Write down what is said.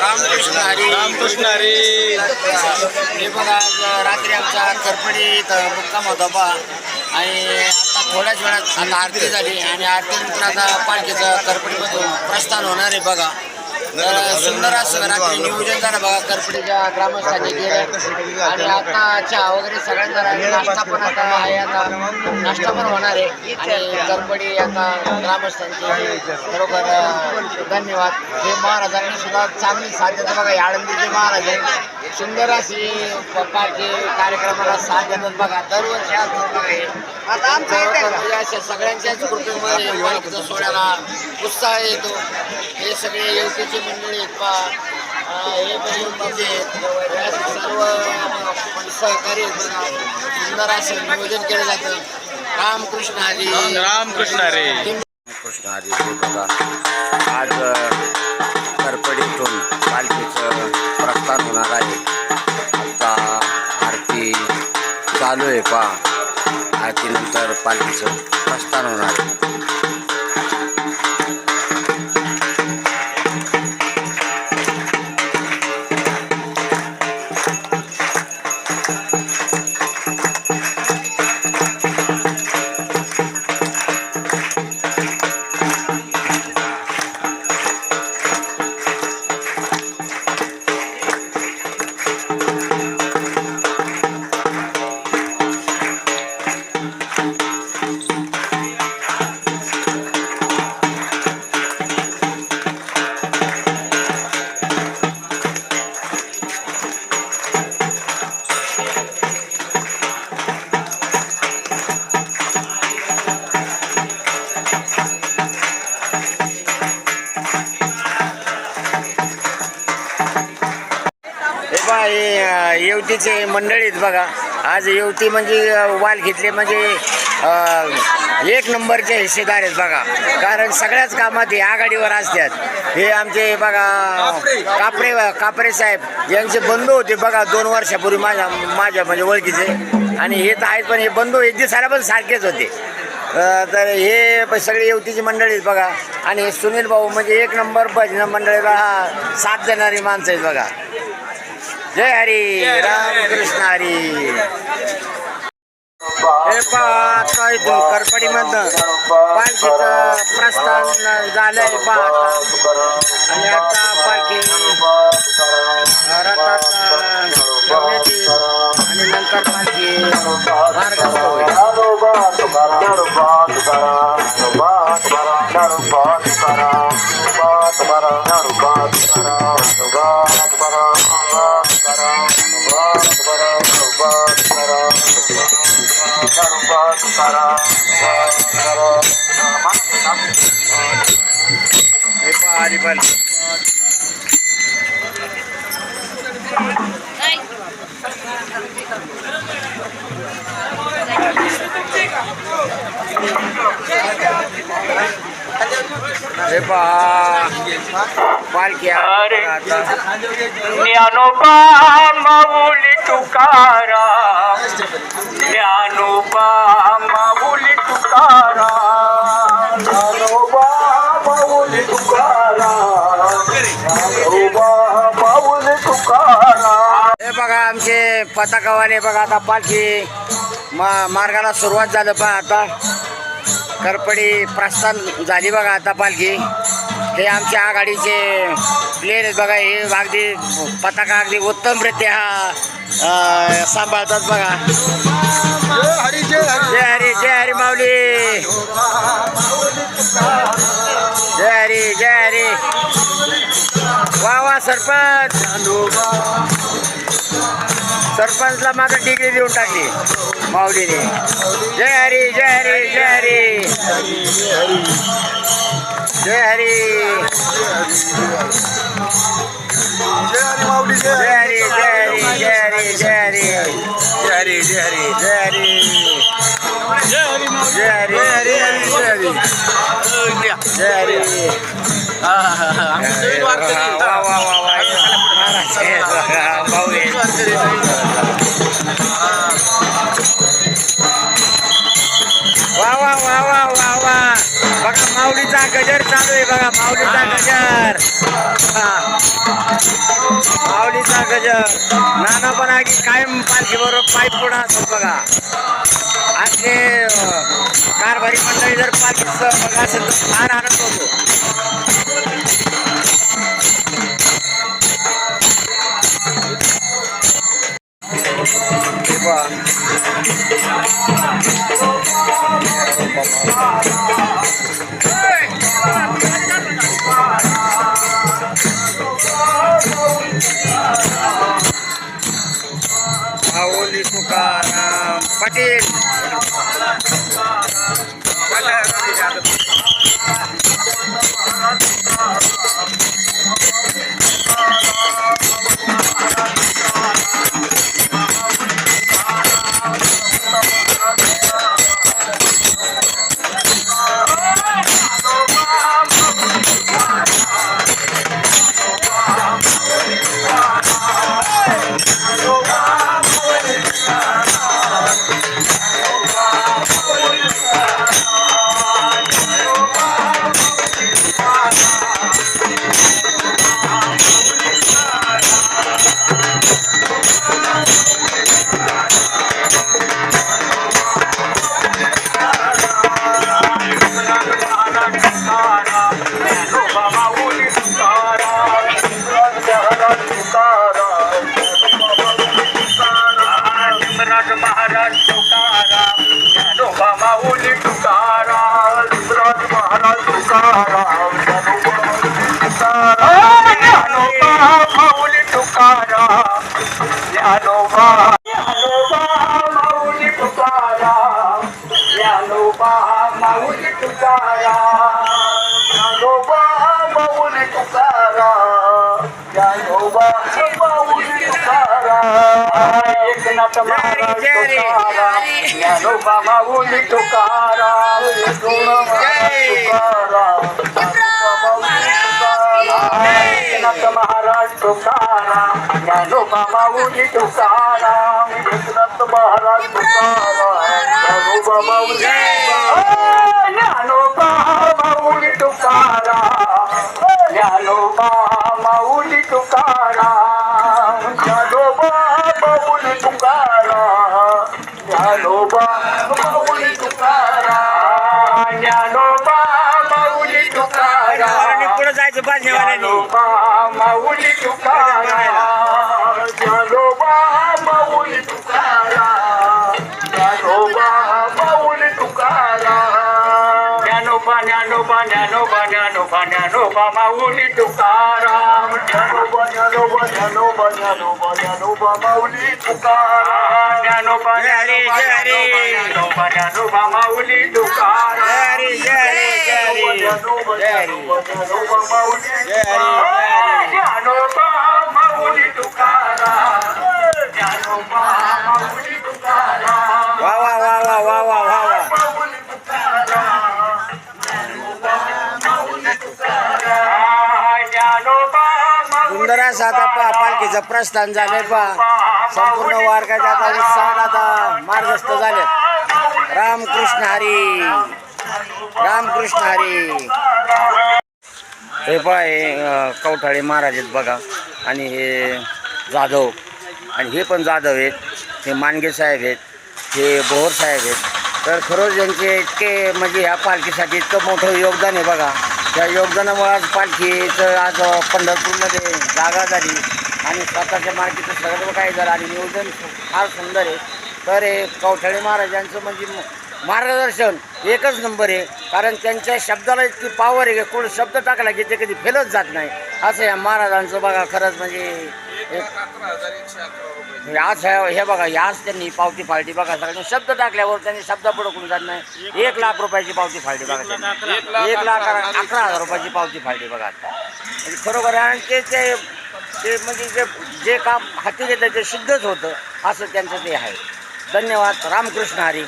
रामकृष्ण हरी. रामकृष्ण हरी. हे बघा आज रात्री आमचा करपडी मुक्काम होता बा. आणि आता थोड्याच वेळात आता आरती झाली आणि आरतीनंतर आता पालखीचं करपडीमधून प्रस्थान होणार आहे बघा. तर सुंदर असं रात्री नियोजन झालं बघा करपडीच्या ग्रामस्थांनी केलं आणि आता चहा वगैरे सगळ्यांना. नाश्ता पण आता आहे आता. नाश्ता पण होणार आहे. आणि करपडी आता ग्रामस्थांचे खरोखर धन्यवाद. हे महाराजांनी सुद्धा चांगली साथ बघा आळंदीचे महाराज आहे सुंदर अशी पालखी कार्यक्रमाला साथ देतात बघा दरवर्षी असतात बघा हे. आता आमचं येतंय का? खरोखर अशा सगळ्यांच्याच कृपेमुळे पालखीचा सोहळ्याला उत्साह येतो. हे सगळे युवतीची मंडळी पा हे पण युवतीचे सर्व अं, सहकारी आहेत बघा. सुंदर असं नियोजन केलं जातं. रामकृष्ण हरी. रामकृष्ण हरी. कृष्ण हरी बघा. आज करपडीतून पालखीचं प्रस्थान होणार आहे. आता आरती चालू आहे पा आरतीनंतर पालखीचं प्रस्थान होणार आहे. युतीचे मंडळीत बघा. आज येवती म्हणजे वाल घेतले म्हणजे एक नंबरचे हिस्सेदार आहेत बघा. कारण सगळ्याच कामात हे आघाडीवर असतात. हे आमचे बघा कापरे कापरे साहेब यांचे बंधू होते बघा दोन वर्षापूर्वी माझ्या माझ्या म्हणजे ओळखीचे. आणि हे तर आहेत पण हे बंधू एक दिवसाला पण सारखेच होते. तर हे सगळे येवतीची मंडळी आहेत बघा. आणि सुनील भाऊ म्हणजे एक नंबर भजन मंडळीला हा साथ देणारी माणसं आहेत बघा. जय हरी रामकृष्ण हरी. हे पहा आता इथून करपडीमधनं पालखीचं प्रस्थान झालंय पहा आता. आणि आता पालखी रथात आणि नंतर पालखी मार्गस्थ होईल हे ज्ञानोबा माऊली तुकारा ज्ञानोबा माऊली तुकारा ज्ञानोबा माऊली तुकारा ज्ञानोबा माऊली तुकारा हे बघा आमचे पताकावाले बघा आता पालखी मा मार्गाला सुरुवात झालं पण आता. करपडी प्रस्थान झाली बघा आता पालखी. हे आमच्या आघाडीचे प्लेयर आहेत बघा हे अगदी पताका अगदी उत्तमरित्या हा सांभाळतात बघा. जय हरी जय हरी माऊली. जय हरी जय हरी. वा वा सरपंच. सरपंचला माझा डिग्री देऊन टाकली. माऊलीने जय हरी जय हरी जय हरी जय हरी जय हरी जय हरी जय हरी जय हरी गजर चालू आहे बघा माऊलीचा गजर. माऊलीचा गजर. नाना पण आगी कायम पालखी बरोबर पाय पुढं असत बघा. आजचे अं, कारभारी मंडळी जर पालखीचं बघा असेल तर फार आनंद होतो. পাটিল तुकारा ज्ञानोबा माऊली तुकारा ज्ञानोबा माऊली तुकारा. एकनाथ महाराज तुकारा ज्ञानोबा माऊली तुकारा. एकूण तुकारा एकनाथ महाराज तुकारा. ज्ञानोबा माऊली तुकारा. ભજનો ભજનો ભજનો બામાઉલી તુકારામ જનો ભજનો ભજનો ભજનો ભજનો બામાઉલી તુકારામ જનો ભજનો ભજનો ભજનો બામાઉલી તુકારામ ભજનો ભજનો ભજનો બામાઉલી તુકારામ જનો બામાઉલી તુકારામ જનો બામાઉલી माऊली आता पहा पालखीचं प्रस्थान झालंय पहा संपूर्ण वारकाच्या आता उत्साहात आता मार्गस्थ झाले रामकृष्ण हरी. रामकृष्ण हरी. हे पहा हे कवठाळे महाराज आहेत बघा. आणि हे जाधव. आणि हे पण जाधव आहेत. हे मानगे साहेब आहेत. हे भोर साहेब आहेत. तर खरंच यांचे इतके म्हणजे ह्या पालखीसाठी इतकं मोठं योगदान आहे बघा. त्या योगदानामुळे आज पालखीचं आज पंढरपूरमध्ये जागा झाली. आणि स्वतःच्या मार्केटचं सगळं काही झालं. आणि नियोजन फार सुंदर आहे. तर हे कवठाळे महाराजांचं म्हणजे मार्गदर्शन एकच नंबर आहे. कारण त्यांच्या शब्दाला इतकी पावर आहे की कोण शब्द टाकला की ते कधी फेलच जात नाही. असं या महाराजांचं बघा खरंच म्हणजे एक आज हे हे बघा आज त्यांनी पावती फाळली बघा सगळ्यांनी शब्द टाकल्यावर त्यांनी शब्द पुढे कोणी जात नाही एक लाख रुपयाची पावती फाळली बघा त्यांनी. एक लाख अकरा हजार रुपयाची पावती फाळली बघा आता म्हणजे खरोखर. आणि ते ते ते म्हणजे जे जे काम हाती घेतं ते सिद्धच होतं असं त्यांचं ते आहे धन्यवाद रामकृष्ण हरी